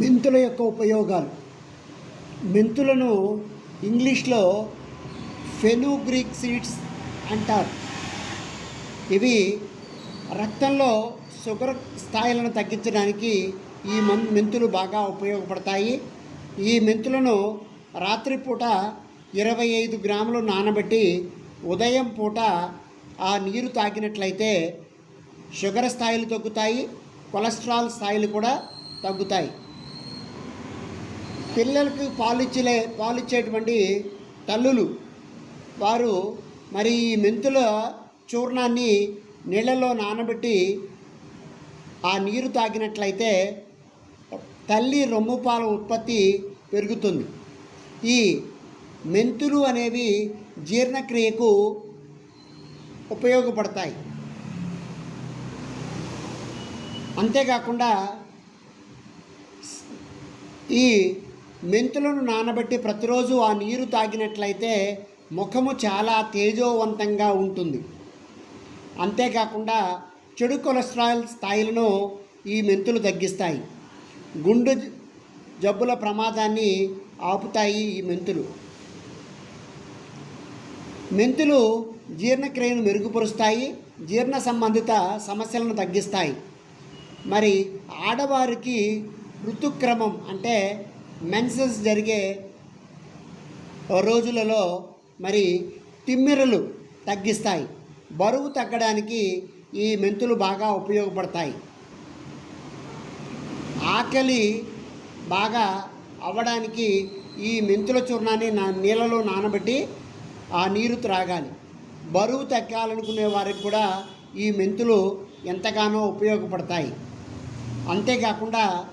మెంతుల యొక్క ఉపయోగాలు. మెంతులను ఇంగ్లీష్లో ఫెనుగ్రీక్ సీడ్స్ అంటారు. ఇవి రక్తంలో షుగర్ స్థాయిలను తగ్గించడానికి ఈ మన్ మెంతులు బాగా ఉపయోగపడతాయి. ఈ మెంతులను రాత్రిపూట ఇరవై ఐదు గ్రాములు నానబెట్టి ఉదయం పూట ఆ నీరు తాగినట్లయితే షుగర్ స్థాయిలు తగ్గుతాయి కొలెస్ట్రాల్ స్థాయిలు కూడా తగ్గుతాయి. పిల్లలకు పాలిచ్చలే పాలిచ్చేటువంటి తల్లులు. వారు మరి ఈ మెంతుల చూర్ణాన్ని నీళ్ళలో నానబెట్టి ఆ నీరు తాగినట్లయితే తల్లి రొమ్ము పాల ఉత్పత్తి పెరుగుతుంది. ఈ మెంతులు అనేవి జీర్ణక్రియకు ఉపయోగపడతాయి. అంతేకాకుండా ఈ మెంతులను నానబెట్టి ప్రతిరోజు ఆ నీరు తాగినట్లయితే ముఖము చాలా తేజోవంతంగా ఉంటుంది. అంతేకాకుండా చెడు కొలెస్ట్రాల్ స్థాయిలను ఈ మెంతులు తగ్గిస్తాయి. గుండు జబ్బుల ప్రమాదాన్ని ఆపుతాయి ఈ మెంతులు. మెంతులు జీర్ణక్రియను మెరుగుపరుస్తాయి జీర్ణ సంబంధిత సమస్యలను తగ్గిస్తాయి. మరి ఆడవారికి ఋతుక్రమం అంటే మెన్సెస్ జరిగే రోజులలో మరి తిమ్మెరలు తగ్గిస్తాయి. బరువు తగ్గడానికి ఈ మెంతులు బాగా ఉపయోగపడతాయి. ఆకలి బాగా అవ్వడానికి ఈ మెంతుల చూర్ణాన్ని నా నీళ్ళలో నానబెట్టి ఆ నీరు త్రాగాలి. బరువు తగ్గాలనుకునే వారికి కూడా ఈ మెంతులు ఎంతగానో ఉపయోగపడతాయి. అంతేకాకుండా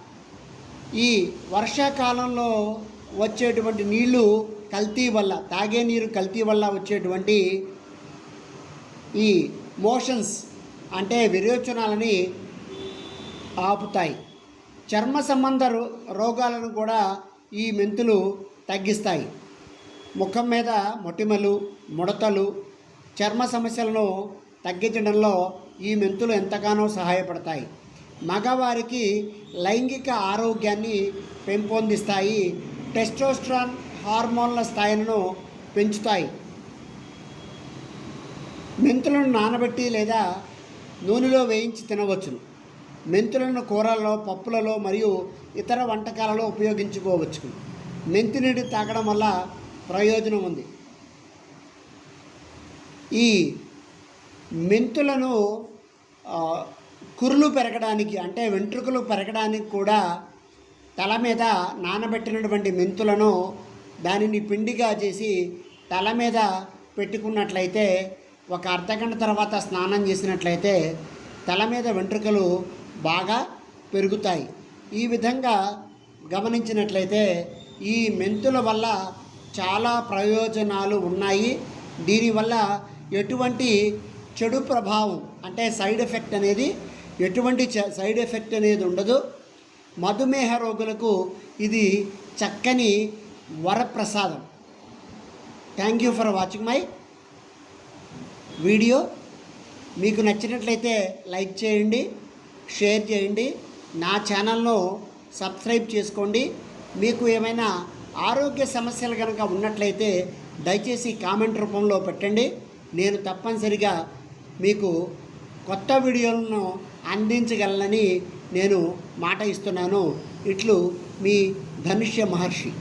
ఈ వర్షాకాలంలో వచ్చేటువంటి నీళ్ళు కల్తీ వల్ల తాగే నీరు కల్తీ వల్ల వచ్చేటువంటి ఈ మోషన్స్ అంటే విరోచనాలని ఆపుతాయి. చర్మ సంబంధ రో రోగాలను కూడా ఈ మెంతులు తగ్గిస్తాయి. ముఖం మీద మొటిమలు ముడతలు చర్మ సమస్యలను తగ్గించడంలో ఈ మెంతులు ఎంతగానో సహాయపడతాయి. మగవారికి లైంగిక ఆరోగ్యాన్ని పెంపొందిస్తాయి. టెస్టోస్ట్రాన్ హార్మోన్ల స్థాయిలను పెంచుతాయి. మెంతులను నానబెట్టి లేదా నూనెలో వేయించి తినవచ్చును. మెంతులను కూరల్లో పప్పులలో మరియు ఇతర వంటకాలలో ఉపయోగించుకోవచ్చు మెంతి నీటి తాగడం వల్ల ప్రయోజనం ఉంది. ఈ మెంతులను కురులు పెరగడానికి అంటే వెంట్రుకలు పెరగడానికి కూడా తల మీద నానబెట్టినటువంటి మెంతులను దానిని పిండిగా చేసి తల మీద పెట్టుకున్నట్లయితే ఒక అర్ధగంట తర్వాత స్నానం చేసినట్లయితే తల మీద వెంట్రుకలు బాగా పెరుగుతాయి. ఈ విధంగా గమనించినట్లయితే ఈ మెంతుల వల్ల చాలా ప్రయోజనాలు ఉన్నాయి. దీనివల్ల ఎటువంటి చెడు ప్రభావం అంటే సైడ్ ఎఫెక్ట్ అనేది ఎటువంటి చ- సైడ్ ఎఫెక్ట్ అనేది ఉండదు. మధుమేహ రోగులకు ఇది చక్కని వరప్రసాదం. Thank you for watching my video మీకు నచ్చినట్లయితే లైక్ చేయండి షేర్ చేయండి నా ఛానల్ను సబ్స్క్రైబ్ చేసుకోండి. మీకు ఏమైనా ఆరోగ్య సమస్యలు కనుక ఉన్నట్లయితే దయచేసి కామెంట్ రూపంలో పెట్టండి. నేను తప్పనిసరిగా మీకు కొత్త వీడియోలను అందించగలనని నేను మాట ఇస్తున్నాను. ఇట్లు మీ ధనుష్య మహర్షి.